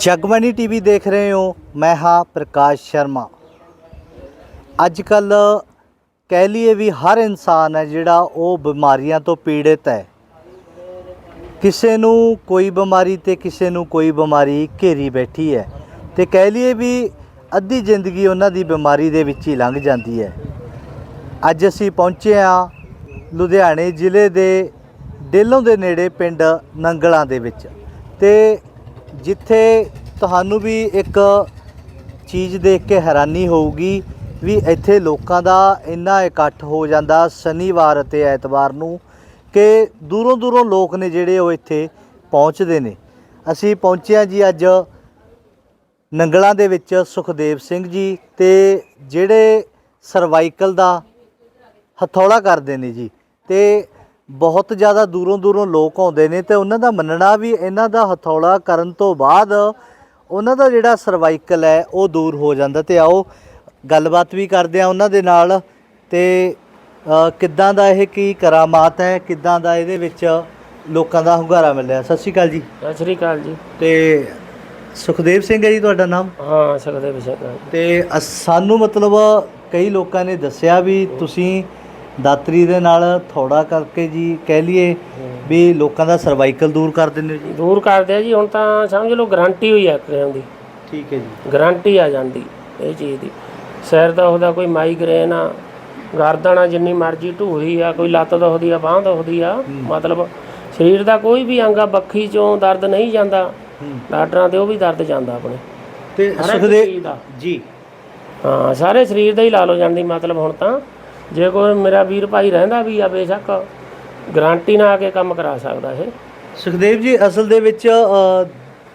ਜਗਮਣੀ TV ਦੇਖ ਰਹੇ ਹੋ, ਮੈਂ ਹਾਂ ਪ੍ਰਕਾਸ਼ ਸ਼ਰਮਾ। ਅੱਜ ਕੱਲ ਕਹਿ ਲਈਏ ਵੀ ਹਰ ਇਨਸਾਨ ਹੈ ਜਿਹੜਾ ਉਹ ਬਿਮਾਰੀਆਂ ਤੋਂ ਪੀੜਿਤ ਹੈ। ਕਿਸੇ ਨੂੰ ਕੋਈ ਬਿਮਾਰੀ ਤੇ ਕਿਸੇ ਨੂੰ ਕੋਈ ਬਿਮਾਰੀ ਘੇਰੀ ਬੈਠੀ ਹੈ ਤੇ ਕਹਿ ਲਈਏ ਵੀ ਅੱਧੀ ਜ਼ਿੰਦਗੀ ਉਹਨਾਂ ਦੀ ਬਿਮਾਰੀ ਦੇ ਵਿੱਚ ਹੀ ਲੰਘ ਜਾਂਦੀ ਹੈ। ਅੱਜ ਅਸੀਂ ਪਹੁੰਚੇ ਹਾਂ ਲੁਧਿਆਣੇ ਜ਼ਿਲ੍ਹੇ ਦੇ ਡੇਲੋਂ ਦੇ ਨੇੜੇ ਪਿੰਡ ਨੰਗਲਾਂ ਦੇ ਵਿੱਚ ਤੇ ਜਿੱਥੇ ਤੁਹਾਨੂੰ ਵੀ ਇੱਕ ਚੀਜ਼ ਦੇਖ ਕੇ ਹੈਰਾਨੀ ਹੋਊਗੀ ਵੀ ਇੱਥੇ ਲੋਕਾਂ ਦਾ ਇੰਨਾ ਇਕੱਠ ਹੋ ਜਾਂਦਾ ਸ਼ਨੀਵਾਰ ਅਤੇ ਐਤਵਾਰ ਨੂੰ ਕਿ ਦੂਰੋਂ ਦੂਰੋਂ ਲੋਕ ਨੇ ਜਿਹੜੇ ਉਹ ਇੱਥੇ ਪਹੁੰਚਦੇ ਨੇ। ਅਸੀਂ ਪਹੁੰਚੇ ਹਾਂ ਜੀ ਅੱਜ ਨੰਗਲਾਂ ਦੇ ਵਿੱਚ ਸੁਖਦੇਵ ਸਿੰਘ ਜੀ ਤੇ ਜਿਹੜੇ ਸਰਵਾਈਕਲ ਦਾ ਹਥੌਲਾ ਕਰਦੇ ਨੇ ਜੀ ਤੇ ਬਹੁਤ ਜ਼ਿਆਦਾ ਦੂਰੋਂ ਦੂਰੋਂ ਲੋਕ ਆਉਂਦੇ ਨੇ ਤੇ ਉਹਨਾਂ ਦਾ ਮੰਨਣਾ ਵੀ ਇਹਨਾਂ ਦਾ ਹਥੌਲਾ ਕਰਨ ਤੋਂ ਬਾਅਦ ਉਹਨਾਂ ਦਾ ਜਿਹੜਾ ਸਰਵਾਈਕਲ ਹੈ ਉਹ ਦੂਰ ਹੋ ਜਾਂਦਾ ਤੇ ਆਓ ਗੱਲਬਾਤ ਵੀ ਕਰਦੇ ਆ ਉਹਨਾਂ ਦੇ ਨਾਲ ਤੇ ਕਿੱਦਾਂ ਦਾ ਇਹ ਕੀ ਕਰਾਮਾਤ ਹੈ ਕਿੱਦਾਂ ਦਾ ਇਹਦੇ ਵਿੱਚ ਲੋਕਾਂ ਦਾ ਹੁੰਗਾਰਾ ਮਿਲਿਆ ਸਤਿ ਸ਼੍ਰੀ ਅਕਾਲ ਜੀ। ਸਤਿ ਸ਼੍ਰੀ ਅਕਾਲ ਜੀ। ਤੇ ਸੁਖਦੇਵ ਸਿੰਘ ਹੈ ਜੀ ਤੁਹਾਡਾ ਨਾਮ? ਹਾਂ ਸਕਦੇ ਵਿਸ਼ਾ ਤੇ ਸਾਨੂੰ ਮਤਲਬ ਕਈ ਲੋਕਾਂ ਨੇ ਦੱਸਿਆ ਵੀ ਤੁਸੀਂ ਦਾਤਰੀ ਦੇ ਨਾਲ ਥੋੜਾ ਕਰਕੇ ਜੀ ਕਹਿ ਲਈਏ ਵੀ ਲੋਕਾਂ ਦਾ ਸਰਵਾਈਕਲ ਦੂਰ ਕਰ ਦਿੰਦੇ ਹੋ ਜੀ? ਦੂਰ ਕਰਦੇ ਆ ਜੀ ਹੁਣ ਤਾਂ ਸਮਝ ਲਓ ਗਾਰੰਟੀ ਹੋਈ ਆ ਕਿਰਾਂ ਦੀ। ਠੀਕ ਹੈ ਜੀ। ਗਾਰੰਟੀ ਆ ਜਾਂਦੀ ਇਹ ਚੀਜ਼ ਦੀ। ਸਿਰ ਦਾ ਉਹਦਾ ਕੋਈ ਮਾਈਗ੍ਰੇਨ ਆ ਗਰਦਨ ਆ ਜਿੰਨੀ ਮਰਜ਼ੀ ਢੂਹੀ ਆ ਕੋਈ ਲੱਤ ਦੁਖਦੀ ਆ ਬਾਂਹ ਦੁਖਦੀ ਆ ਮਤਲਬ ਸਰੀਰ ਦਾ ਕੋਈ ਵੀ ਅੰਗ ਆ ਬੱਖੀ ਚੋਂ ਦਰਦ ਨਹੀਂ ਜਾਂਦਾ। ਡਾਕਟਰਾਂ ਦੇ ਉਹ ਵੀ ਦਰਦ ਜਾਂਦਾ ਆਪਣੇ। ਤੇ ਹਰ ਇੱਕ ਸੁਖਦੇਵ ਚੀਜ਼ ਦਾ। ਜੀ। ਹਾਂ ਸਾਰੇ ਸਰੀਰ ਦਾ ਹੀ ਲਾ ਲੋ ਜਾਂਦੀ ਮਤਲਬ ਹੁਣ ਤਾਂ। ਜੇ ਕੋਈ ਮੇਰਾ ਵੀਰ ਭਾਈ ਰਹਿੰਦਾ ਵੀ ਆ ਬੇਸ਼ੱਕ। ਗਾਰੰਟੀ ਨਾਲ ਆ ਕੇ ਕੰਮ ਕਰਾ ਸਕਦਾ ਇਹ। ਸੁਖਦੇਵ ਜੀ ਅਸਲ ਦੇ ਵਿੱਚ ਅ,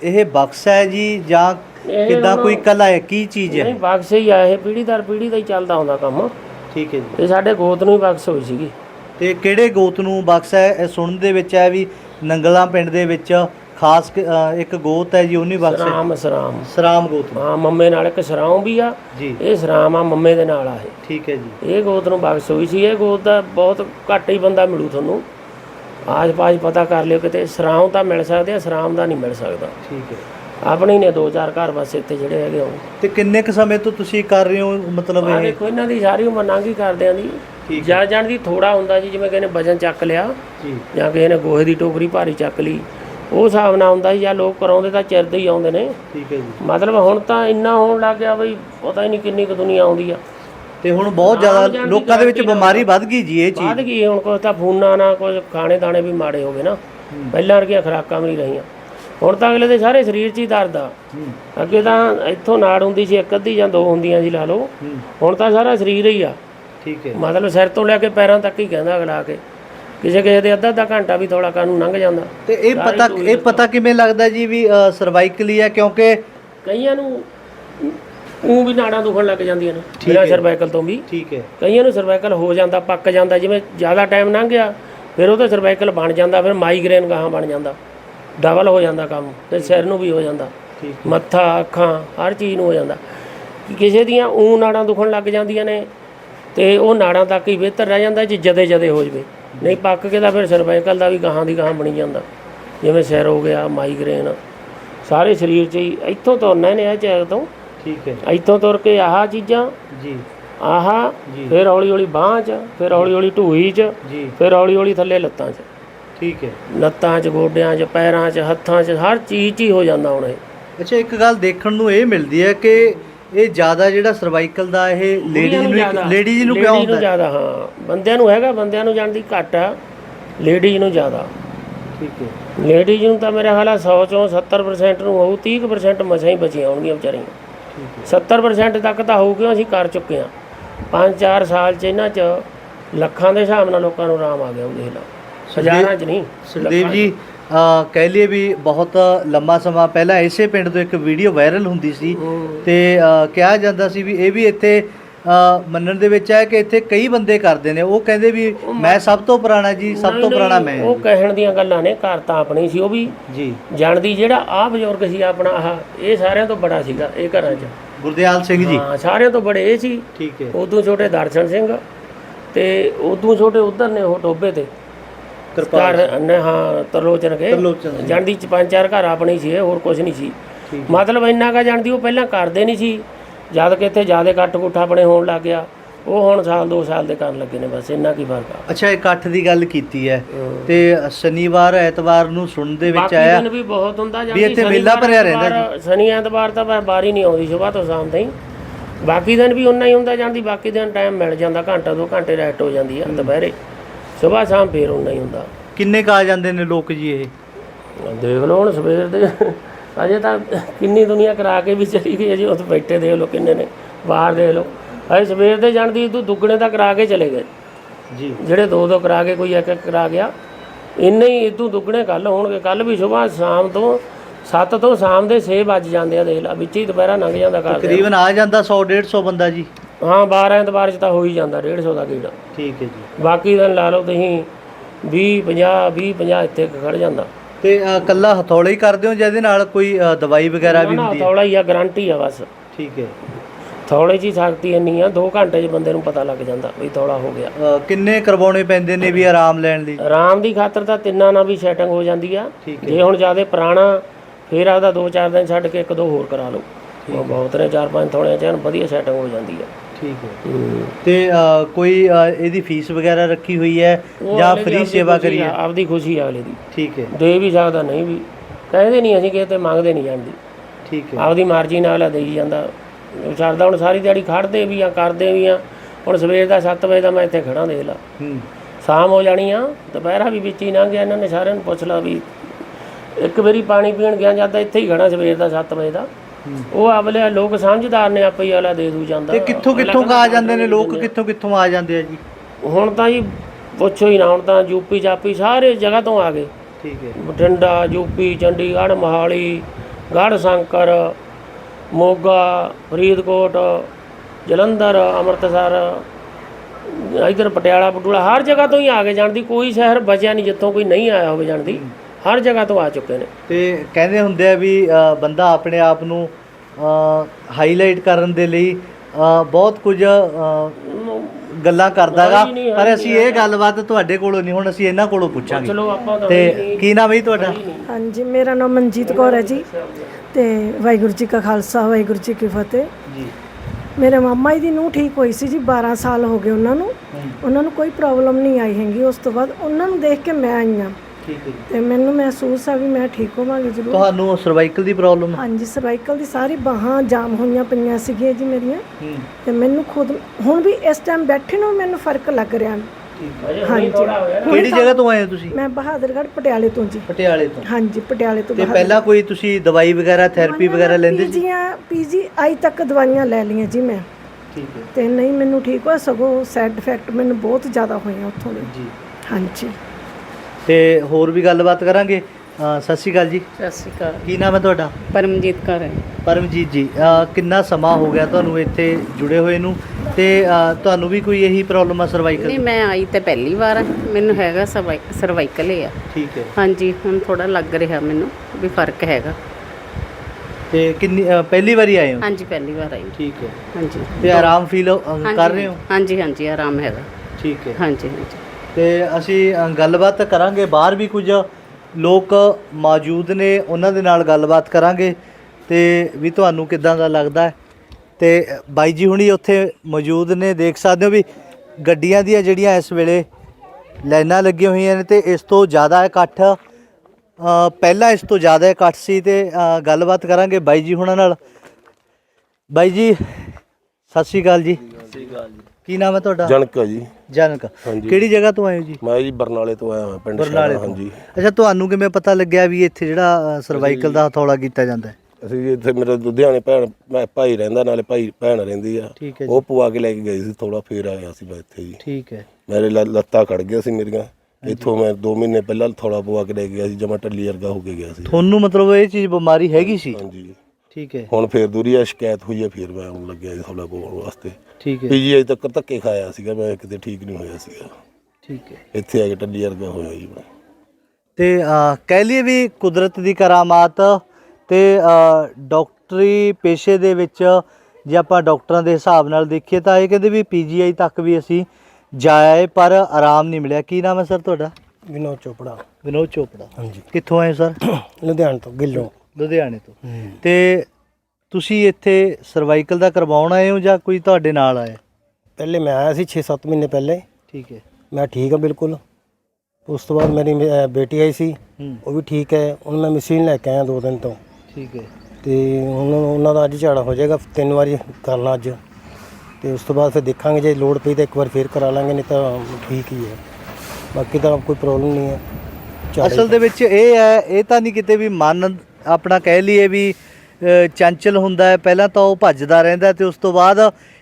ਇਹ ਬਕਸ ਹੈ ਜੀ ਜਾਂ ਇਹ ਕਿੱਦਾਂ ਕੋਈ ਕਲਾ ਹੈ? ਕੀ ਚੀਜ਼ ਹੈ? ਨਹੀਂ ਬਖਸ਼ ਹੀ ਆ ਇਹ ਪੀੜੀ ਦਰ ਪੀੜੀ ਦਾ ਹੀ ਚੱਲਦਾ ਹੁੰਦਾ ਕੰਮ। ਠੀਕ ਹੈ ਜੀ। ਇਹ ਸਾਡੇ ਗੋਤ ਨੂੰ ਹੀ ਬਖਸ਼ ਹੋਈ ਸੀਗੀ। ਤੇ ਕਿਹੜੇ ਗੋਤ ਨੂੰ ਬਕਸ ਹੈ? ਇਹ ਸੁਣਨ ਦੇ ਵਿੱਚ ਹੈ ਵੀ ਨੰਗਲਾਂ ਪਿੰਡ ਦੇ ਵਿੱਚ ਖਾਸ ਕ- ਅ, ਇੱਕ ਗੋਤ ਹੈ ਜੀ ਉਹਨੀ ਬਕਸ ਹੈ ਸਰਾਮ ਸਰਾਮ। ਸਰਾਮ ਗੋਤ। ਹਾਂ ਮੰਮੇ ਨਾਲ ਇੱਕ ਸਰਾਮ ਵੀ ਆ। ਜੀ। ਇਹ ਸਰਾਮ ਆ ਮੰਮੇ ਦੇ ਨਾਲ ਆ ਇਹ। ਠੀਕ ਹੈ ਜੀ। ਇਹ ਗੋਤ ਨੂੰ ਬਖਸ਼ ਹੋਈ ਸੀ। ਇਹ ਗੋਤ ਦਾ ਬਹੁਤ ਘੱਟ ਹੀ ਬੰਦਾ ਮਿਲੂ ਤੁਹਾਨੂੰ। ਆਸ-ਪਾਸ ਪਤਾ ਕਰ ਲਿਓ ਕਿਤੇ ਸਰਾਮ ਤਾਂ ਮਿਲ ਸਕਦੇ ਆ ਸਰਾਮ ਦਾ ਨਹੀਂ ਮਿਲ ਸਕਦਾ। ਠੀਕ ਹੈ। ਆਪਣੇ ਨੇ ਦੋ ਚਾਰ ਘਰ ਬਸ ਇੱਥੇ ਜਿਹੜੇ ਹੈਗੇ ਉਹ। ਤੇ ਕਿੰਨੇ ਕੁ ਸਮੇਂ ਤੋਂ ਤੁਸੀਂ ਕਰ ਰਹੇ ਹੋ ਮਤਲਬ ਆ ਇਹ? ਦੇਖੋ ਇਹਨਾਂ ਦੀ ਸਾਰੀ ਉਮਰ ਹੀ ਕਰਦਿਆਂ ਦੀ। ਜਾਂ ਜਾਣ ਦੀ ਥੋੜਾ ਹੁੰਦਾ ਜੀ ਜਿਵੇਂ ਨੇ ਵਜਨ ਚੱਕ ਲਿਆ। ਜੀ। ਜਾਂ ਕਿਸੇ ਨੇ ਗੋਹੇ ਦੀ ਟੋਕਰੀ ਭਾਰੀ ਚੱਕ ਲਈ। ਉਹ ਹਿਸਾਬ ਨਾਲ ਹੁੰਦਾ ਸੀ ਜਾਂ ਲੋਕ ਕਰਾਉਂਦੇ ਤਾਂ ਚਿਰਦੇ ਹੀ ਆਉਂਦੇ ਨੇ। ਠੀਕ ਹੈ ਜੀ। ਮਤਲਬ ਹੁਣ ਤਾਂ ਇੰਨਾ ਹੋਣ ਲੱਗ ਗਿਆ ਬਈ ਪਤਾ ਹੀ ਨਹੀਂ ਕਿੰਨੀ ਕੁ ਦੁਨੀਆ ਆਉਂਦੀ ਆ। ਤੇ ਹੁਣ ਬਹੁਤ ਜ਼ਿਆਦਾ ਲੋਕਾਂ ਦੇ ਵਿੱਚ ਬਿਮਾਰੀ ਵੱਧ ਗਈ ਜੀ ਇਹ ਚੀਜ਼। ਬਾਅਦ ਕੀ ਹੁਣ ਕੁਛ ਤਾਂ ਫੂਨਾ ਨਾ ਕੁਝ ਖਾਣੇ ਦਾਣੇ ਵੀ ਮਾੜੇ ਹੋ ਗਏ ਨਾ। ਪਹਿਲਾਂ ਵਰਗੀਆਂ ਖੁਰਾਕਾਂ ਵੀ ਨਹੀਂ ਰਹੀਆਂ। ਹੁਣ ਤਾਂ ਅਗਲੇ ਦੇ ਸਾਰੇ ਸਰੀਰ 'ਚ ਹੀ ਦਰਦ ਆ। ਅੱਗੇ ਤਾਂ ਇੱਥੋਂ ਨਾੜ ਹੁੰਦੀ ਸੀ ਇੱਕ ਅੱਧੀ ਜਾਂ ਦੋ ਹੁੰਦੀਆਂ ਸੀ ਲਾ ਲਓ। ਹੁਣ ਤਾਂ ਸਾਰਾ ਸਰੀਰ ਹੀ ਆ। ਠੀਕ ਹੈ। ਮਤਲਬ ਸਿਰ ਤੋਂ ਲੈ ਕੇ ਪੈਰਾਂ ਤੱਕ ਹੀ ਕਹਿੰਦਾ ਅਗਲਾ ਕੇ। ਕਿਸੇ ਕਿਸੇ ਦੇ ਅੱਧਾ ਅੱਧਾ ਘੰਟਾ ਵੀ ਥੋੜਾ ਕਾਨੂੰ ਲੰਘ ਜਾਂਦਾ। ਤੇ ਇਹ ਪਤਾ ਇਹ ਪਤਾ ਕਿਵੇਂ ਲੱਗਦਾ ਜੀ ਵੀ ਸਰਵਾਈਕਲੀ ਹੈ ਕਿਉਂਕਿ ਕਈਆਂ ਨੂੰ ਉਹ ਵੀ ਨਾੜਾਂ ਦੁਖਣ ਲੱਗ ਜਾਂਦੀਆਂ ਨੇ ਬਿਨਾਂ ਸਰਵਾਈਕਲ ਤੋਂ ਵੀ। ਠੀਕ ਹੈ। ਕਈਆਂ ਨੂੰ ਸਰਵਾਈਕਲ ਹੋ ਜਾਂਦਾ ਪੱਕ ਜਾਂਦਾ ਜਿਵੇਂ ਜ਼ਿਆਦਾ ਟਾਈਮ ਲੰਘ ਗਿਆ ਫਿਰ ਉਹ ਤਾਂ ਸਰਵਾਈਕਲ ਬਣ ਜਾਂਦਾ ਫਿਰ ਮਾਈਗ੍ਰੇਨ ਗਾਹਾਂ ਬਣ ਜਾਂਦਾ। ਡਬਲ ਹੋ ਜਾਂਦਾ ਕੰਮ ਤੇ ਸਿਰ ਨੂੰ ਵੀ ਹੋ ਜਾਂਦਾ। ਮੱਥਾ ਅੱਖਾਂ ਹਰ ਚੀਜ਼ ਨੂੰ ਹੋ ਜਾਂਦਾ। ਕਿਸੇ ਦੀਆਂ ਊ ਨਾੜਾਂ ਦੁਖਣ ਲੱਗ ਜਾਂਦੀਆਂ ਨੇ ਤੇ ਉਹ ਨਾੜਾਂ ਤੱਕ ਹੀ ਬਿਹਤਰ ਰਹਿ ਜਾਂਦਾ ਜੇ ਜਦੇ ਜਦੇ ਹੋ ਜਵੇ। ਨਹੀਂ ਪੱਕ ਕੇ ਤਾਂ ਫਿਰ ਸਰਵਾਈਕਲ ਦਾ ਵੀ ਗਾਹਾਂ ਦੀ ਗਾਹਾਂ ਬਣੀ ਜਾਂਦਾ। ਜਿਵੇਂ ਸਿਰ ਹੋ ਗਿਆ ਮਾਈਗ੍ਰੇਨ ਸਾਰੇ ਸਰੀਰ 'ਚ ਹੀ ਇੱਥੋਂ ਤੁਰਨਾ ਨੇ ਇਹ ਚੈੱਕ ਤੋਂ ਠੀਕ ਹੈ। ਇੱਥੋਂ ਤੁਰ ਕੇ ਆਹ ਚੀਜ਼ਾਂ ਜੀ। ਆਹ। ਫਿਰ ਹੌਲੀ ਹੌਲੀ ਬਾਂਹ 'ਚ ਫਿਰ ਹੌਲੀ ਹੌਲੀ ਢੂਹੀ 'ਚ ਫਿਰ ਹੌਲੀ ਹੌਲੀ ਥੱਲੇ ਲੱਤਾਂ 'ਚ। ਠੀਕ ਹੈ। ਲੱਤਾਂ 'ਚ ਗੋਡਿਆਂ 'ਚ ਪੈਰਾਂ 'ਚ ਹੱਥਾਂ 'ਚ ਹਰ ਚੀਜ਼ 'ਚ ਹੀ ਹੋ ਜਾਂਦਾ ਹੁਣ ਇਹ। ਅੱਛਾ ਇੱਕ ਗੱਲ ਦੇਖਣ ਨੂੰ ਇਹ ਮਿਲਦੀ ਹੈ ਕਿ ਇਹ ਜ਼ਿਆਦਾ ਜਿਹੜਾ ਸਰਵਾਈਕਲ ਦਾ ਇਹ ਲੇਡੀਜ਼ ਨੂੰ ਲੇਡੀਜ਼ ਨੂੰ ਕਿਉਂ ਹੁੰਦਾ? ਜ਼ਿਆਦਾ ਹਾਂ। ਬੰਦਿਆਂ ਨੂੰ ਹੈਗਾ ਬੰਦਿਆਂ ਨੂੰ ਜਾਣਦੀ ਘੱਟ ਆ। ਲੇਡੀਜ਼ ਨੂੰ ਜ਼ਿਆਦਾ। ਠੀਕ ਹੈ। ਲੇਡੀਜ਼ ਨੂੰ ਤਾਂ ਮੇਰੇ ਆ 100 ਚੋਂ 70% ਨੂੰ ਹੋਊ 30% ਮਸਾਂ ਹੀ ਬਚੀਆਂ ਹੋਣਗੀਆਂ ਵਿਚਾਰੀਆਂ। ਠੀਕ 70% ਤੱਕ ਤਾਂ ਹੋਊ ਕਿਉਂ ਅਸੀਂ ਕਰ ਚੁੱਕੇ ਹਾਂ? 5-4 ਸਾਲ ਚ ਇਹਨਾਂ ਚ ਲੱਖਾਂ ਦੇ ਹਿਸਾਬ ਨਾਲ ਲੋਕਾਂ ਨੂੰ ਆਰਾਮ ਆ ਗਿਆ ਉਹ ਦੇਖ ਲਓ ਹਜ਼ਾਰਾਂ ਚ ਨਹੀਂ ਸੁਖਦੇਵ ਜੀ ਕਹਿ ਲਈਏ ਵੀ ਬਹੁਤ ਲੰਮਾ ਸਮਾਂ ਪਹਿਲਾਂ ਇਸੇ ਪਿੰਡ ਤੋਂ ਇੱਕ ਵੀਡੀਓ ਵਾਇਰਲ ਹੁੰਦੀ ਸੀ। ਤੇ ਕਿਹਾ ਜਾਂਦਾ ਸੀ ਵੀ ਇਹ ਵੀ ਇੱਥੇ ਮੰਨਣ ਦੇ ਵਿੱਚ ਹੈ ਕਿ ਇੱਥੇ ਕਈ ਬੰਦੇ ਕਰਦੇ ਨੇ। ਉਹ ਕਹਿੰਦੇ ਵੀ ਮੈਂ ਸਭ ਤੋਂ ਪੁਰਾਣਾ ਜੀ ਸਭ ਤੋਂ ਪੁਰਾਣਾ ਮੈਂ। ਉਹ ਕਹਿਣ ਦੀਆਂ ਗੱਲਾਂ ਨੇ ਘਰ ਤਾਂ ਆਪਣੀ ਸੀ ਉਹ ਵੀ। ਜੀ। ਜਾਣਦੀ ਜਿਹੜਾ ਆ ਬਜ਼ੁਰਗ ਸੀ ਆਪਣਾ ਆਹ ਇਹ ਸਾਰਿਆਂ ਤੋਂ ਬੜਾ ਸੀਗਾ ਇਹ ਘਰਾਂ 'ਚ। ਗੁਰਦਿਆਲ ਸਿੰਘ ਜੀ। ਹਾਂ ਸਾਰਿਆਂ ਤੋਂ ਬੜੇ ਇਹ ਸੀ। ਠੀਕ ਹੈ। ਉਦੋਂ ਛੋਟੇ ਦਰਸ਼ਨ ਸਿੰਘ ਤੇ ਉਦੋਂ ਛੋਟੇ ਉਧਰ ਨੇ ਉਹ ਟੋਬੇ ਤੇ। ਕਿਰਪਾ ਘਰ ਨੇ ਹਾਂ ਤਰਲੋਚਨ ਕੇ। ਤਰਲੋਚਨ। ਜਾਣਦੀ ਚ ਪੰਜ ਚਾਰ ਘਰ ਆਪਣੇ ਹੀ ਸੀ ਹੋਰ ਕੁਝ ਨਹੀਂ ਸੀ। ਠੀਕ ਮਤਲਬ ਇੰਨਾ ਕਾ ਜਾਣਦੀ ਉਹ ਪਹਿਲਾਂ ਕਰਦੇ ਨਹੀਂ ਸੀ। ਜਦ ਕਿ ਇੱਥੇ ਜ਼ਿਆਦਾ ਕੱਟ ਕੁੱਠ ਆਪਣੇ ਹੋਣ ਲੱਗ ਗਿਆ। ਉਹ ਹੁਣ ਸਾਲ 2 ਸਾਲ ਦੇ ਕਰਨ ਲੱਗੇ ਨੇ ਬਸ ਇੰਨਾ ਕੀ ਫ਼ਰਕ ਆ। ਅੱਛਾ ਇਕੱਠ ਦੀ ਗੱਲ ਕੀਤੀ ਹੈ। ਤੇ ਸ਼ਨੀਵਾਰ ਐਤਵਾਰ ਨੂੰ ਸੁਣਨ ਦੇ ਵਿੱਚ ਬਾਕੀ ਆਇਆ ਦਿਨ ਵੀ ਬਹੁਤ ਹੁੰਦਾ ਵੀ ਇੱਥੇ ਮੇਲਾ ਭਰਿਆ ਰਹਿੰਦਾ ਸ਼ਨੀ ਐਤਵਾਰ ਤਾਂ ਮੈਂ ਬਾਰੀ ਨਹੀਂ ਆਉਂਦੀ ਸਵੇਰ ਤੋਂ ਸ਼ਾਮ ਤਾਈਂ। ਬਾਕੀ ਦਿਨ ਵੀ ਉਨਾ ਹੀ ਹੁੰਦਾ ਜਾਂਦੀ ਬਾਕੀ ਦਿਨ ਟਾਈਮ ਮਿਲ ਜਾਂਦਾ ਘੰਟਾ ਦੋ ਘੰਟੇ ਰੈਸਟ ਹੋ ਜਾਂਦੀ ਆ ਦੁਪਹਿਰੇ। ਸਵੇਰ ਸ਼ਾਮ ਫੇਰ ਉਨਾ ਹੀ ਹੁੰਦਾ। ਕਿੰਨੇ ਕਾ ਜਾਂਦੇ ਨੇ ਲੋਕ ਜੀ ਇਹ? ਦੇਖ ਲਓ ਹੁਣ ਸਵੇਰ ਦੇ ਅਜੇ ਤਾਂ ਕਿੰਨੀ ਦੁਨੀਆ ਕਰਾ ਕੇ ਵੀ ਚਲੀ ਗਈ ਹੈ ਜੀ ਉੱਥੇ ਬੈਠੇ ਦੇਖ ਲਓ ਕਿੰਨੇ ਨੇ ਬਾਹਰ ਦੇਖ ਲਓ। ਅਜੇ ਸਵੇਰ ਦੇ ਜਾਣਦੀ ਤੂੰ ਦੁੱਗਣੇ ਤਾਂ ਕਰਾ ਕੇ ਚਲੇ ਗਏ। ਜੀ। ਜਿਹੜੇ ਦੋ ਦੋ ਕਰਾ ਕੇ ਕੋਈ ਇੱਕ ਇੱਕ ਕਰਾ ਗਿਆ। ਇੰਨੇ ਹੀ ਇਦੋਂ ਦੁੱਗਣੇ ਕੱਲ ਹੋਣਗੇ ਕੱਲ ਵੀ ਸਵੇਰ ਸ਼ਾਮ ਤੋਂ 7 ਤੋਂ ਸ਼ਾਮ ਦੇ 6 ਵੱਜ ਜਾਂਦੇ ਆ ਦੇਖ ਲਾ ਵਿੱਚ ਹੀ ਦੁਪਹਿਰਾ ਲੰਘ ਜਾਂਦਾ ਕਰਦੇ ਤਕਰੀਬਨ ਆ ਜਾਂਦਾ 100 150 ਬੰਦਾ ਜੀ। ਹਾਂ 12 ਐਤਵਾਰ ਚ ਤਾਂ ਹੋ ਹੀ ਜਾਂਦਾ 150 ਦਾ ਕੀੜਾ ਠੀਕ ਹੈ ਜੀ। ਬਾਕੀ ਦਿਨ ਲਾ ਲਓ ਤੁਸੀਂ 20 50 20 50 ਇੱਥੇ ਕੁ ਖੜ ਜਾਂਦਾ। ਤੇ ਅ, ਕੱਲਾ ਹਥੌੜਾ ਹੀ ਕਰਦੇ ਹੋ ਜਿਹਦੇ ਨਾਲ ਕੋਈ ਅ, ਦਵਾਈ ਵਗੈਰਾ ਵੀ ਨਾ ਹੁੰਦੀ ਹੈ? ਥੋੜਾ ਹੀ ਆ ਗਾਰੰਟੀ ਆ ਬਸ। ਠੀਕ ਹੈ। ਥੋੜੇ ਜੀ ਸ਼ਕਤੀ ਇੰਨੀ ਆ 2 ਘੰਟੇ 'ਚ ਬੰਦੇ ਨੂੰ ਪਤਾ ਲੱਗ ਜਾਂਦਾ ਵੀ ਥੋੜਾ ਹੋ ਗਿਆ। ਅ, ਕਿੰਨੇ ਕਰਵਾਉਣੇ ਪੈਂਦੇ ਨੇ ਵੀ ਆਰਾਮ ਲੈਣ ਲਈ? ਆਰਾਮ ਦੀ ਖਾਤਰ ਤਾਂ ਤਿੰਨਾਂ ਨਾਲ ਵੀ ਸੈਟਿੰਗ ਹੋ ਜਾਂਦੀ ਆ। ਠੀਕ ਜੇ ਹੁਣ ਜ਼ਿਆਦਾ ਪੁਰਾਣਾ ਫੇਰ ਆਪਦਾ 2-4 ਦਿਨ ਛੱਡ ਕੇ ਇੱਕ ਦੋ ਹੋਰ ਕਰਾ ਲਓ। ਉਹ ਬਹੁਤ ਨੇ 4-5 ਥੋੜਿਆਂ 'ਚ ਐਨ ਵਧੀਆ ਸੈਟਿੰਗ ਹੋ ਜਾਂਦੀ ਆ। ਠੀਕ ਹੈ। ਤੇ ਅ, ਕੋਈ ਅ, ਇਹਦੀ ਫੀਸ ਵਗੈਰਾ ਰੱਖੀ ਹੋਈ ਹੈ ਉਹ ਜਾਂ ਅਗਲੇ ਦੀ ਫ੍ਰੀ ਆਪਦੀ ਸੇਵਾ ਖੁਸ਼ੀ ਕਰੀਏ? ਆ, ਆਪਦੀ ਖੁਸ਼ੀ ਆ ਅਗਲੇ ਦੀ। ਠੀਕ ਹੈ। ਦੇ ਵੀ ਸਕਦਾ ਨਹੀਂ ਵੀ। ਕਹਿੰਦੇ ਨਹੀਂ ਅਸੀਂ ਕਿਸੇ ਤੇ ਮੰਗਦੇ ਨਹੀਂ ਜਾਂਦੀ। ਠੀਕ ਹੈ। ਆਪਦੀ ਮਰਜ਼ੀ ਨਾਲ ਆ ਦੇਈ ਜਾਂਦਾ। ਸਰਦਾ ਹੁਣ ਸਾਰੀ ਦਿਹਾੜੀ ਖੜਦੇ ਵੀ ਆ ਕਰਦੇ ਵੀ ਆ। ਹੁਣ ਸਵੇਰ ਦਾ 7 ਵਜੇ ਦਾ ਮੈਂ ਇੱਥੇ ਖੜਾ ਦੇਖ ਲਾ। ਹੂੰ। ਸ਼ਾਮ ਹੋ ਜਾਣੀ ਆ ਦੁਪਹਿਰਾ ਵੀ ਵਿੱਚ ਹੀ ਲੰਘ ਗਿਆ ਇਹਨਾਂ ਨੇ ਸਾਰਿਆਂ ਨੂੰ ਪੁੱਛ ਲਾ ਵੀ ਇੱਕ ਵਾਰੀ ਪਾਣੀ ਪੀਣ ਗਿਆ ਜਾਂਦਾ ਇੱਥੇ ਹੀ ਖੜਾ ਸਵੇਰ ਦਾ 7 ਵਜੇ ਦਾ। ਉਹ ਆਵਲੇ ਲੋਕ ਸਮਝਦਾਰ ਨੇ ਆਪੇ ਹੀ ਵਾਲਾ ਦੇ ਦੂ ਜਾਂਦਾ। ਤੇ ਕਿੱਥੋਂ ਕਿੱਥੋਂ ਕਾ ਆ ਜਾਂਦੇ ਨੇ? ਲੋਕ ਕਿੱਥੋਂ ਕਿੱਥੋਂ ਆ ਜਾਂਦੇ ਆ ਜੀ? ਹੁਣ ਤਾਂ ਜੀ ਪੁੱਛੋ ਹੀ ਨਾ ਹੁਣ ਤਾਂ ਯੂਪੀ ਜਾਪੀ ਸਾਰੇ ਜਗ੍ਹਾ ਤੋਂ ਆ ਗਏ। ਠੀਕ ਹੈ। ਬਠਿੰਡਾ ਯੂਪੀ ਚੰਡੀਗੜ੍ਹ ਮੋਹਾਲੀ ਗੜ੍ਹ ਸ਼ੰਕਰ ਮੋਗਾ ਫਰੀਦਕੋਟ ਜਲੰਧਰ ਅੰਮ੍ਰਿਤਸਰ ਇਧਰ ਪਟਿਆਲਾ ਪਟੂਲਾ ਹਰ ਜਗ੍ਹਾ ਤੋਂ ਹੀ ਆ ਗਏ। ਜਾਣਦੀ ਕੋਈ ਸ਼ਹਿਰ ਬਚਿਆ ਨਹੀਂ ਜਿੱਥੋਂ ਕੋਈ ਨਹੀਂ ਆਇਆ ਹੋਵੇ ਜਾਣਦੀ ਹਰ ਜਗ੍ਹਾ ਤੋਂ ਆ ਚੁੱਕੇ ਨੇ। ਤੇ ਕਹਿੰਦੇ ਹੁੰਦੇ ਆ ਵੀ ਅ, ਬੰਦਾ ਆਪਣੇ ਆਪ ਨੂੰ ਹਾਈਲਾਈਟ ਕਰਨ ਦੇ ਲਈ ਅ, ਬਹੁਤ ਕੁਝ ਅ, ਗੱਲਾਂ ਕਰਦਾਗਾ ਨਹੀਂ, ਨਹੀਂ, ਪਰ ਅਸੀਂ ਇਹ ਗੱਲਬਾਤ ਤੁਹਾਡੇ ਕੋਲੋਂ ਨਹੀਂ ਹੁਣ ਅਸੀਂ ਇਹਨਾਂ ਕੋਲੋਂ ਪੁੱਛਾਂਗੇ। ਚਲੋ ਆਪਾਂ ਤਾਂ ਤੇ ਕੀ ਨਾਮ ਹੈ ਜੀ ਤੁਹਾਡਾ? ਹਾਂਜੀ ਮੇਰਾ ਨਾਮ ਮਨਜੀਤ ਕੌਰ ਹੈ ਜੀ। ਤੇ ਵਾਹਿਗੁਰੂ ਜੀ ਕਾ ਖਾਲਸਾ ਵਾਹਿਗੁਰੂ ਜੀ ਕੀ ਫਤਿਹ। ਜੀ। ਮੇਰੇ ਮਾਮਾ ਜੀ ਦੀ ਨੂੰ ਠੀਕ ਹੋਈ ਸੀ ਜੀ 12 ਸਾਲ ਹੋ ਗਏ ਉਹਨਾਂ ਨੂੰ। ਉਹਨਾਂ ਨੂੰ ਕੋਈ ਪ੍ਰੋਬਲਮ ਨਹੀਂ ਆਈ ਹੈਗੀ। ਉਸ ਤੋਂ ਬਾਅਦ ਉਹਨਾਂ ਨੂੰ ਦੇਖ ਕੇ ਮੈਂ ਆਈ ਹਾਂ। ਠੀਕ ਹੈ ਜੀ। ਤੇ ਮੈਨੂੰ ਮਹਿਸੂਸ ਆ ਵੀ ਮੈਂ ਠੀਕ ਹੋਵਾਂਗੀ ਜ਼ਰੂਰ। ਤੁਹਾਨੂੰ ਸਰਵਾਈਕਲ ਦੀ ਪ੍ਰੋਬਲਮ ਹਾਂਜੀ ਸਰਵਾਈਕਲ ਦੀ ਸਾਰੀ ਬਾਹਾਂ ਜਾਮ ਹੋਈਆਂ ਪਈਆਂ ਸੀਗੀਆਂ ਜੀ ਮੇਰੀਆਂ। ਹੂੰ। ਤੇ ਮੈਨੂੰ ਖੁਦ ਹੁਣ ਵੀ ਇਸ ਟਾਈਮ ਬੈਠੇ ਨੂੰ ਮੈਨੂੰ ਫ਼ਰਕ ਲੱਗ ਰਿਹਾ। ਹਾਂਜੀ। ਕਿਹੜੀ ਜਗ੍ਹਾ ਤੋਂ ਆਏ ਹੋ ਤੁਸੀਂ? ਮੈਂ ਬਹਾਦਰਗੜ੍ਹ ਪਟਿਆਲੇ ਤੋਂ ਜੀ। ਪਟਿਆਲੇ ਤੋਂ। ਹਾਂਜੀ ਪਟਿਆਲੇ ਤੋਂ ਤੇ ਪਹਿਲਾਂ ਕੋਈ ਤੁਸੀਂ ਦਵਾਈ ਵਗੈਰਾ ਥੈਰੇਪੀ ਵਗੈਰਾ ਲੈਂਦੇ ਸੀ? ਪੀਜੀਆਂ ਪੀਜੀ ਆਈ ਤੱਕ ਦਵਾਈਆਂ ਲੈ ਲਈਆਂ ਜੀ ਮੈਂ। ਠੀਕ ਹੈ। ਤੇ ਨਹੀਂ ਮੈਨੂੰ ਠੀਕ ਹੋਇਆ। ਸਗੋਂ ਸਾਈਡ ਇਫੈਕਟ ਮੈਨੂੰ ਬਹੁਤ ਜ਼ਿਆਦਾ ਹੋਏ ਆ ਉੱਥੋਂ ਦੇ। ਜੀ। ਹਾਂਜੀ। ਤੇ ਹੋਰ ਵੀ ਗੱਲਬਾਤ ਕਰਾਂਗੇ। ਅ, ਸਤਿ ਸ਼੍ਰੀ ਅਕਾਲ ਜੀ। ਸਤਿ ਸ਼੍ਰੀ ਅਕਾਲ। ਕੀ ਨਾਮ ਹੈ ਤੁਹਾਡਾ? ਪਰਮਜੀਤ ਕੌਰ ਹੈ। ਪਰਮਜੀਤ ਜੀ ਅ, ਕਿੰਨਾ ਸਮਾਂ ਹੋ ਗਿਆ ਤੁਹਾਨੂੰ ਇੱਥੇ ਜੁੜੇ ਹੋਏ ਨੂੰ? ਤੇ ਅ, ਤੁਹਾਨੂੰ ਵੀ ਕੋਈ ਇਹੀ ਪ੍ਰੋਬਲਮ ਆ ਸਰਵਾਈਕਲ ਨਹੀਂ ਮੈਂ ਆਈ ਤੇ ਪਹਿਲੀ ਵਾਰ ਆ। ਮੈਨੂੰ ਹੈਗਾ ਸਰਵਾਈਕਲ ਹੀ ਆ। ਠੀਕ ਹੈ। ਹਾਂਜੀ ਹੁਣ ਥੋੜਾ ਲੱਗ ਰਿਹਾ ਮੈਨੂੰ ਵੀ ਫ਼ਰਕ ਹੈਗਾ। ਤੇ ਕਿੰਨੀ ਅ, ਪਹਿਲੀ ਵਾਰੀ ਆਏ ਹੋ? ਹਾਂਜੀ ਪਹਿਲੀ ਵਾਰ ਆਈ। ਠੀਕ ਹੈ। ਹਾਂਜੀ। ਤੇ ਆਰਾਮ ਫੀਲ ਹਾਂਜੀ, ਕਰ ਰਹੇ ਹੋ? ਹਾਂਜੀ ਹਾਂਜੀ ਆਰਾਮ ਹੈਗਾ। ਠੀਕ ਹੈ। ਹਾਂਜੀ ਹਾਂਜੀ। ਤੇ ਅਸੀਂ ਗੱਲਬਾਤ ਕਰਾਂਗੇ। ਬਾਹਰ ਵੀ ਕੁਝ ਲੋਕ ਮੌਜੂਦ ਨੇ, ਉਹਨਾਂ ਦੇ ਨਾਲ ਗੱਲਬਾਤ ਕਰਾਂਗੇ। ਤੇ ਵੀ ਤੁਹਾਨੂੰ ਕਿਦਾਂ ਦਾ ਲੱਗਦਾ ਹੈ? ਤੇ ਬਾਈ ਜੀ ਹੁਣੀ ਉੱਥੇ ਮੌਜੂਦ ਨੇ, ਦੇਖ ਸਕਦੇ ਹੋ ਵੀ ਗੱਡੀਆਂ ਦੀਆਂ ਜਿਹੜੀਆਂ ਇਸ ਵੇਲੇ ਲਾਈਨਾਂ ਲੱਗੀਆਂ ਹੋਈਆਂ ਨੇ ਤੇ ਇਸ ਤੋਂ ਜ਼ਿਆਦਾ ਇਕੱਠ ਪਹਿਲਾਂ ਇਸ ਤੋਂ ਜ਼ਿਆਦਾ ਇਕੱਠ ਸੀ ਤੇ ਗੱਲਬਾਤ ਕਰਾਂਗੇ ਬਾਈ ਜੀ ਹੁਣਾਂ ਨਾਲ। ਬਾਈ ਜੀ, ਸਤਿ ਸ਼੍ਰੀ ਅਕਾਲ ਜੀ। ਸਤਿ ਸ਼੍ਰੀ ਅਕਾਲ ਜੀ। ਕੀ ਨਾਮ ਹੈ ਤੁਹਾਡਾ? ਜਨਕ ਆ ਜੀ। ਜਨਕ। ਹਾਂਜੀ। ਕਿਹੜੀ ਜਗ੍ਹਾ ਤੋਂ ਆਏ ਹੋ ਜੀ? ਮੈਂ ਜੀ ਬਰਨਾਲੇ ਤੋਂ ਆਇਆ ਹਾਂ ਪਿੰਡ ਬਰਨਾਲੇ ਤੋਂ। ਹਾਂਜੀ। ਅੱਛਾ ਤੁਹਾਨੂੰ ਕਿਵੇਂ ਪਤਾ ਲੱਗਿਆ ਵੀ ਇੱਥੇ ਜਿਹੜਾ ਸਰਵਾਈਕਲ ਦਾ ਹਥੌਲਾ ਕੀਤਾ ਜਾਂਦਾ ਹੈ? ਅਸੀਂ ਜੀ ਇੱਥੇ ਮੇਰੇ ਲੁਧਿਆਣੇ ਭੈਣ ਮੈਂ ਭਾਈ ਰਹਿੰਦਾ ਨਾਲੇ ਭਾਈ ਭੈਣ ਰਹਿੰਦੀ ਆ। ਠੀਕ ਹੈ ਜੀ। ਉਹ ਪਵਾ ਕੇ ਲੈ ਕੇ ਗਏ ਸੀ ਥੋੜਾ ਫੇਰ ਆਇਆ ਸੀ ਮੈਂ ਇੱਥੇ ਜੀ। ਠੀਕ ਹੈ। ਮੇਰੇ ਲ- ਲੱਤਾਂ ਖੜ ਗਿਆ ਸੀ ਮੇਰੀਆਂ। ਇੱਥੋਂ ਮੈਂ 2 ਮਹੀਨੇ ਪਹਿਲਾਂ ਥੋੜਾ ਪਵਾ ਕੇ ਲੈ ਕੇ ਗਿਆ ਸੀ ਜਮਾ ਟੱਲੀ ਵਰਗਾ ਹੋ ਕੇ ਗਿਆ ਸੀ। ਤੁਹਾਨੂੰ ਮਤਲਬ ਇਹ ਚੀਜ਼ ਬਿਮਾਰੀ ਹੈਗੀ ਸੀ? ਹਾਂਜੀ। ਠੀਕ ਹੈ। ਹੁਣ ਫੇਰ ਦੂਰੀ ਆ ਸ਼ਿਕਾਇਤ ਹੋਈ ਹੈ ਫੇਰ ਮੈਂ ਆਉਣ ਲੱਗਿਆ ਜੀ ਥੋੜਾ ਪਵਾਉਣ ਵਾਸਤੇ। ਠੀਕ ਹੈ। ਪੀਜੀਆਈ ਤੱਕ ਧੱਕੇ ਖਾਇਆ ਸੀਗਾ ਮੈਂ ਕਿਤੇ ਠੀਕ ਨਹੀਂ ਹੋਇਆ ਸੀਗਾ। ਠੀਕ ਹੈ। ਇੱਥੇ ਆ ਕੇ ਟੱਲੀ ਵਰਗਾ ਹੋਇਆ ਜੀ ਮੈਂ। ਤੇ ਅਹ, ਕਹਿ ਲਈਏ ਵੀ ਕੁਦਰਤ ਦੀ ਕਰਾਮਾਤ ਤੇ ਅਹ, ਡਾਕਟਰੀ ਪੇਸ਼ੇ ਦੇ ਵਿੱਚ ਜੇ ਆਪਾਂ ਡਾਕਟਰਾਂ ਦੇ ਹਿਸਾਬ ਨਾਲ ਦੇਖੀਏ ਤਾਂ ਇਹ ਕਹਿੰਦੇ ਵੀ ਪੀਜੀਆਈ ਤੱਕ ਵੀ ਅਸੀਂ ਜਾਏ ਪਰ ਆਰਾਮ ਨਹੀਂ ਮਿਲਿਆ। ਕੀ ਨਾਮ ਹੈ ਸਰ ਤੁਹਾਡਾ? ਵਿਨੋਦ ਚੋਪੜਾ। ਵਿਨੋਦ ਚੋਪੜਾ। ਹਾਂਜੀ। ਕਿੱਥੋਂ ਆਏ ਸਰ? ਲੁਧਿਆਣਾ ਤੋਂ ਗਿੱਲੋਂ। ਲੁਧਿਆਣੇ ਤੋਂ। ਤੇ ਤੁਸੀਂ ਇੱਥੇ ਸਰਵਾਈਕਲ ਦਾ ਕਰਵਾਉਣ ਆਏ ਹੋ ਜਾਂ ਕੋਈ ਤੁਹਾਡੇ ਨਾਲ ਆਇਆ? ਪਹਿਲੇ ਮੈਂ ਆਇਆ ਸੀ 6-7 ਮਹੀਨੇ ਪਹਿਲੇ। ਠੀਕ ਹੈ। ਮੈਂ ਠੀਕ ਹਾਂ ਬਿਲਕੁਲ। ਉਸ ਤੋਂ ਬਾਅਦ ਮੇਰੀ ਬੇਟੀ ਆਈ ਸੀ। ਉਹ ਵੀ ਠੀਕ ਹੈ। ਹੁਣ ਮੈਂ ਮਸ਼ੀਨ ਲੈ ਕੇ ਆਇਆ ਦੋ ਦਿਨ ਤੋਂ। ਠੀਕ ਹੈ। ਤੇ ਹੁਣ ਉਹਨਾਂ ਦਾ ਅੱਜ ਝਾੜਾ ਹੋ ਜਾਏਗਾ। ਤਿੰਨ ਵਾਰੀ ਕਰਨਾ ਅੱਜ। ਤੇ ਉਸ ਤੋਂ ਬਾਅਦ ਫਿਰ ਦੇਖਾਂਗੇ। ਜੇ ਲੋਡ ਪਈ ਤਾਂ ਇੱਕ ਵਾਰ ਫੇਰ ਕਰਾ ਲਾਂਗੇ। ਨਹੀਂ ਤਾਂ ਠੀਕ ਹੀ ਹੈ। ਬਾਕੀ ਤਾਂ ਕੋਈ ਪ੍ਰੋਬਲਮ ਨਹੀਂ ਹੈ। ਅਸਲ ਦੇ ਵਿੱਚ ਇਹ ਹੈ ਇਹ ਤਾਂ ਨਹੀਂ ਕਿਤੇ ਵੀ ਮਨ ਆਪਣਾ ਕਹਿ ਲਈਏ ਵੀ ਚੰਚਲ ਹੁੰਦਾ ਹੈ। ਪਹਿਲਾਂ ਤਾਂ ਉਹ ਭੱਜਦਾ ਰਹਿੰਦਾ ਤੇ ਉਸ ਤੋਂ ਬਾਅਦ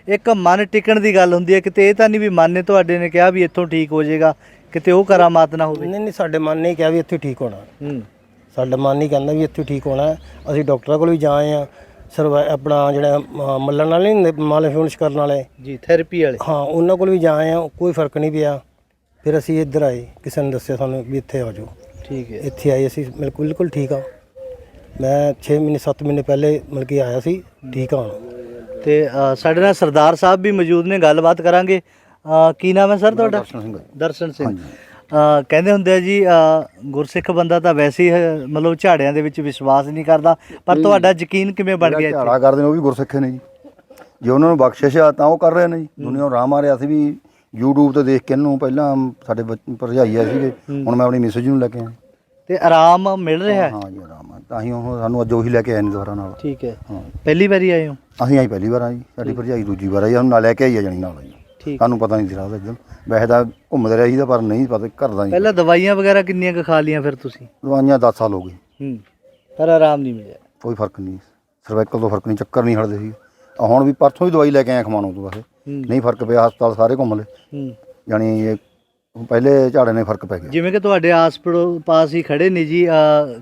ਇੱਕ ਮਨ ਟਿਕਣ ਦੀ ਗੱਲ ਹੁੰਦੀ ਹੈ। ਕਿਤੇ ਇਹ ਤਾਂ ਨਹੀਂ ਵੀ ਮਨ ਨੇ ਤੁਹਾਡੇ ਨੇ ਕਿਹਾ ਵੀ ਇੱਥੋਂ ਠੀਕ ਹੋ ਜਾਏਗਾ। ਕਿਤੇ ਉਹ ਕਰਾਮਾਤ ਨਾ ਹੋਵੇ। ਨਹੀਂ ਨਹੀਂ ਸਾਡੇ ਮਨ ਨੇ ਕਿਹਾ ਵੀ ਇੱਥੇ ਠੀਕ ਹੋਣਾ। ਹੂੰ। ਸਾਡਾ ਮਨ ਨਹੀਂ ਕਹਿੰਦਾ ਵੀ ਇੱਥੇ ਠੀਕ ਹੋਣਾ। ਅਸੀਂ ਡਾਕਟਰਾਂ ਕੋਲ ਵੀ ਜਾ ਆਏ ਆ ਸਰਵਾ ਆਪਣਾ ਜਿਹੜਾ ਮੱਲਣ ਵਾਲੇ ਨਹੀਂ ਹੁੰਦੇ ਮਾਲਿਸ਼ ਕਰਨ ਵਾਲੇ। ਜੀ ਥੈਰੇਪੀ ਵਾਲੇ। ਹਾਂ ਉਹਨਾਂ ਕੋਲ ਵੀ ਜਾ ਆਏ ਆ ਕੋਈ ਫ਼ਰਕ ਨਹੀਂ ਪਿਆ। ਫਿਰ ਅਸੀਂ ਇੱਧਰ ਆਏ। ਕਿਸੇ ਨੇ ਦੱਸਿਆ ਸਾਨੂੰ ਵੀ ਇੱਥੇ ਆ ਜਾਓ। ਠੀਕ ਹੈ। ਇੱਥੇ ਆਏ ਅਸੀਂ। ਬਿਲਕੁਲ ਬਿਲਕੁਲ ਠੀਕ ਆ ਮੈਂ 6 ਮਹੀਨੇ 7 ਮਹੀਨੇ ਪਹਿਲੇ ਮਿਲ ਕੇ ਆਇਆ ਸੀ ਠੀਕ ਆ ਹੁਣ। ਤੇ ਅ, ਸਾਡੇ ਨਾਲ ਸਰਦਾਰ ਸਾਹਿਬ ਵੀ ਮੌਜੂਦ ਨੇ ਗੱਲਬਾਤ ਕਰਾਂਗੇ। ਅ, ਕੀ ਨਾਮ ਹੈ ਸਰ ਤੁਹਾਡਾ? ਦਰਸ਼ਨ ਸਿੰਘ। ਦਰਸ਼ਨ ਸਿੰਘ। ਅ, ਕਹਿੰਦੇ ਹੁੰਦੇ ਆ ਜੀ ਅ, ਗੁਰਸਿੱਖ ਬੰਦਾ ਤਾਂ ਵੈਸੇ ਹੀ ਅ, ਮਤਲਬ ਝਾੜਿਆਂ ਦੇ ਵਿੱਚ ਵਿਸ਼ਵਾਸ ਨਹੀਂ ਕਰਦਾ ਪਰ ਤੁਹਾਡਾ ਯਕੀਨ ਕਿਵੇਂ ਬਣ ਗਿਆ ਇੱਥੇ? ਝਾੜਾ ਕਰਦੇ ਨੇ ਉਹ ਵੀ ਗੁਰਸਿੱਖੇ ਨੇ ਜੀ। ਜੇ ਉਹਨਾਂ ਨੂੰ ਬਖਸ਼ਿਸ਼ ਆ ਤਾਂ ਉਹ ਕਰ ਰਹੇ ਨੇ ਜੀ। ਦੁਨੀਆ ਨੂੰ ਰਾਹ ਮਾਰਿਆ ਸੀ ਵੀ YouTube ਤੇ ਦੇਖ ਕੇ ਇਹਨੂੰ ਪਹਿਲਾਂ ਸਾਡੇ ਬੱਚ- ਭਰਜਾਈ ਆ ਸੀਗੇ। ਹੁਣ ਮੈਂ ਆਪਣੀ ਮਿਸਜ ਨੂੰ ਲੈ ਕੇ ਆਇਆ। ਤੇ ਆਰਾਮ ਮਿਲ ਰਿਹਾ ਹੈ? ਹਾਂ ਜੀ ਆਰਾਮ ਆ ਤਾਂ ਹੀ ਉਹ ਸਾਨੂੰ ਅੱਜ ਉਹੀ ਲੈ ਕੇ ਆਏ ਨੇ ਦੁਬਾਰਾ ਨਾਲ। ਠੀਕ ਹੈ। ਹਾਂ। ਪਹਿਲੀ ਵਾਰੀ ਆਏ ਹੋ? ਅਸੀਂ ਆਈ ਪਹਿਲੀ ਵਾਰ ਆ ਜੀ। ਸਾਡੀ ਭਰਜਾਈ ਦੂਜੀ ਵਾਰ ਆਈ ਸਾਨੂੰ ਨਾਲ ਲੈ ਕੇ ਆਈ ਆ ਜਣੀ ਨਾਲ ਜੀ ਠੀਕ। ਸਾਨੂੰ ਪਤਾ ਨਹੀਂ ਸੀ ਰਾਹ ਦਾ ਵੈਸੇ ਤਾਂ ਘੁੰਮਦੇ ਰਹੇ ਸੀ ਤਾਂ ਪਰ ਨਹੀਂ ਪਤਾ ਘਰ ਦਾ ਜੀ ਪਹਿਲਾਂ ਦਵਾਈਆਂ ਵਗੈਰਾ ਕਿੰਨੀਆਂ ਕੁ ਖਾ ਲੀਆਂ ਫਿਰ ਤੁਸੀਂ? ਦਵਾਈਆਂ 10 ਸਾਲ ਹੋ ਗਏ। ਹੂੰ। ਪਰ ਆਰਾਮ ਨਹੀਂ ਮਿਲਿਆ। ਕੋਈ ਫ਼ਰਕ ਨਹੀਂ। ਸਰਵਾਈਕਲ ਤੋਂ ਫ਼ਰਕ ਨਹੀਂ ਚੱਕਰ ਨਹੀਂ ਹਟਦੇ ਸੀ। ਆਹ ਹੁਣ ਵੀ ਪਰਸੋਂ ਵੀ ਦਵਾਈ ਲੈ ਕੇ ਆਇਆ ਖਮਾਣੋਂ ਤੋਂ ਵੈਸੇ ਹੂੰ। ਨਹੀਂ ਫ਼ਰਕ ਪਿਆ ਹਸਪਤਾਲ ਸਾਰੇ ਘੁੰਮ ਲਏ। ਹੂੰ। ਯਾਨੀ ਇਹ ਪਹਿਲੇ ਝਾੜੇ ਨੇ ਫ਼ਰਕ ਪੈ ਗਿਆ। ਜਿਵੇਂ ਕਿ ਤੁਹਾਡੇ ਆਸ ਪੜੋ- ਪਾਸ ਹੀ ਖੜੇ ਨੇ ਜੀ ਅ,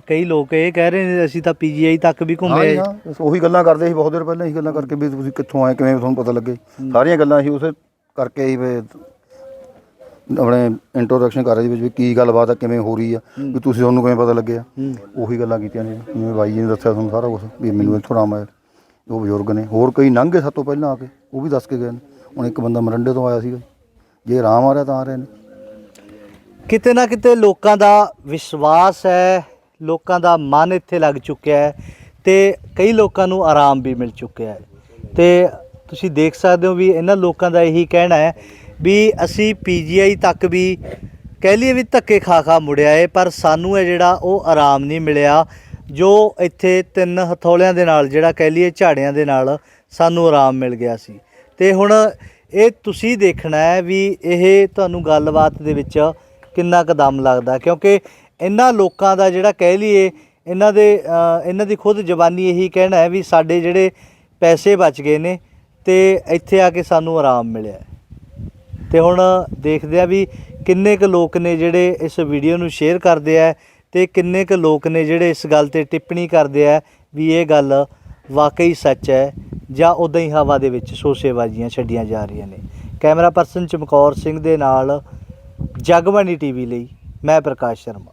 ਕਈ ਲੋਕ ਇਹ ਕਹਿ ਰਹੇ ਨੇ ਅਸੀਂ ਤਾਂ ਪੀਜੀਆਈ ਤੱਕ ਵੀ ਹਾਂ ਘੁੰਮੇ ਜੀ, ਹਾਂ। ਬਸ ਉਹੀ ਗੱਲਾਂ ਕਰਦੇ ਸੀ ਬਹੁਤ ਦੇਰ ਪਹਿਲਾਂ ਹੀ ਗੱਲਾਂ ਕਰਕੇ ਵੀ ਤੁਸੀਂ ਕਿੱਥੋਂ ਆਏ ਕਿਵੇਂ ਤੁਹਾਨੂੰ ਪਤਾ ਲੱਗੇ। ਸਾਰੀਆਂ ਗੱਲਾਂ ਸੀ ਉਸੇ ਕਰਕੇ ਹੀ ਵੀ ਆਪਣੇ ਇੰਟਰੋਡਕਸ਼ਨ ਕਰ ਰਹੇ ਸੀ ਵੀ ਕੀ ਗੱਲਬਾਤ ਆ ਕਿਵੇਂ ਹੋ ਰਹੀ ਆ ਵੀ ਤੁਸੀਂ ਤੁਹਾਨੂੰ ਕਿਵੇਂ ਪਤਾ ਲੱਗਿਆ। ਹੂੰ। ਉਹੀ ਗੱਲਾਂ ਕੀਤੀਆਂ ਨੇ। ਜਿਵੇਂ ਬਾਈ ਜੀ ਨੇ ਦੱਸਿਆ ਤੁਹਾਨੂੰ ਸਾਰਾ ਕੁਝ ਵੀ ਮੈਨੂੰ ਇੱਥੋਂ ਆਰਾਮ ਆਇਆ। ਉਹ ਬਜ਼ੁਰਗ ਨੇ ਹੋਰ ਕਈ ਲੰਘੇ ਸਾਤੋਂ ਪਹਿਲਾਂ ਆ ਕੇ ਉਹ ਵੀ ਦੱਸ ਕੇ ਗਏ ਨੇ। ਹੁਣ ਇੱਕ ਬੰਦਾ ਮਰੰਡੇ ਤੋਂ ਆਇਆ ਸੀਗਾ। ਜੇ ਆਰਾਮ ਆ ਰਿਹਾ ਤਾਂ ਆ ਰਹੇ ਨੇ। ਕਿਤੇ ਨਾ ਕਿਤੇ ਲੋਕਾਂ ਦਾ ਵਿਸ਼ਵਾਸ ਹੈ, ਲੋਕਾਂ ਦਾ ਮਨ ਇੱਥੇ ਲੱਗ ਚੁੱਕਿਆ ਹੈ ਤੇ ਕਈ ਲੋਕਾਂ ਨੂੰ ਆਰਾਮ ਵੀ ਮਿਲ ਚੁੱਕਿਆ ਹੈ। ਤੇ ਤੁਸੀਂ ਦੇਖ ਸਕਦੇ ਹੋ ਵੀ ਇਹਨਾਂ ਲੋਕਾਂ ਦਾ ਇਹੀ ਕਹਿਣਾ ਹੈ ਵੀ ਅਸੀਂ ਪੀਜੀਆਈ ਤੱਕ ਵੀ ਕਹਿ ਲਈਏ ਵੀ ਧੱਕੇ ਖਾ ਖਾ ਮੁੜਿਆ ਏ, ਪਰ ਸਾਨੂੰ ਹੈ ਜਿਹੜਾ ਉਹ ਆਰਾਮ ਨਹੀਂ ਮਿਲਿਆ, ਜੋ ਇੱਥੇ ਤਿੰਨ ਹਥੌਲਿਆਂ ਦੇ ਨਾਲ, ਜਿਹੜਾ ਕਹਿ ਲਈਏ ਝਾੜਿਆਂ ਦੇ ਨਾਲ ਸਾਨੂੰ ਆਰਾਮ ਮਿਲ ਗਿਆ ਸੀ। ਤੇ ਹੁਣ ਇਹ ਤੁਸੀਂ ਦੇਖਣਾ ਹੈ ਵੀ ਇਹ ਤੁਹਾਨੂੰ ਗੱਲਬਾਤ ਦੇ ਵਿੱਚ ਕਿੰਨਾ ਕੁ ਦਮ ਲੱਗਦਾ, ਕਿਉਂਕਿ ਇਹਨਾਂ ਲੋਕਾਂ ਦਾ ਜਿਹੜਾ ਕਹਿ ਲਈਏ, ਇਹਨਾਂ ਦੇ ਇਹਨਾਂ ਦੀ ਖੁਦ ਜ਼ਬਾਨੀ ਇਹੀ ਕਹਿਣਾ ਹੈ ਵੀ ਸਾਡੇ ਜਿਹੜੇ ਪੈਸੇ ਬਚ ਗਏ ਨੇ ਤੇ ਇੱਥੇ ਆ ਕੇ ਸਾਨੂੰ ਆਰਾਮ ਮਿਲਿਆ ਹੈ। ਤੇ ਹੁਣ ਦੇਖਦੇ ਆ ਵੀ ਕਿੰਨੇ ਕੁ ਲੋਕ ਨੇ ਜਿਹੜੇ ਇਸ ਵੀਡੀਓ ਨੂੰ ਸ਼ੇਅਰ ਕਰਦੇ ਆ ਤੇ ਕਿੰਨੇ ਕੁ ਲੋਕ ਨੇ ਜਿਹੜੇ ਇਸ ਗੱਲ ਤੇ ਟਿੱਪਣੀ ਕਰਦੇ ਆ ਵੀ ਇਹ ਗੱਲ ਵਾਕਈ ਸੱਚ ਹੈ ਜਾਂ ਉਦਾਂ ਹੀ ਹਵਾ ਦੇ ਵਿੱਚ ਸੋਸੇਬਾਜ਼ੀਆਂ ਛੱਡੀਆਂ ਜਾ ਰਹੀਆਂ ਨੇ ਕੈਮਰਾ ਪਰਸਨ ਚਮਕੌਰ ਸਿੰਘ ਦੇ ਨਾਲ ਜਗਬਾਣੀ ਟੀਵੀ ਲਈ ਮੈਂ ਪ੍ਰਕਾਸ਼ ਸ਼ਰਮਾ।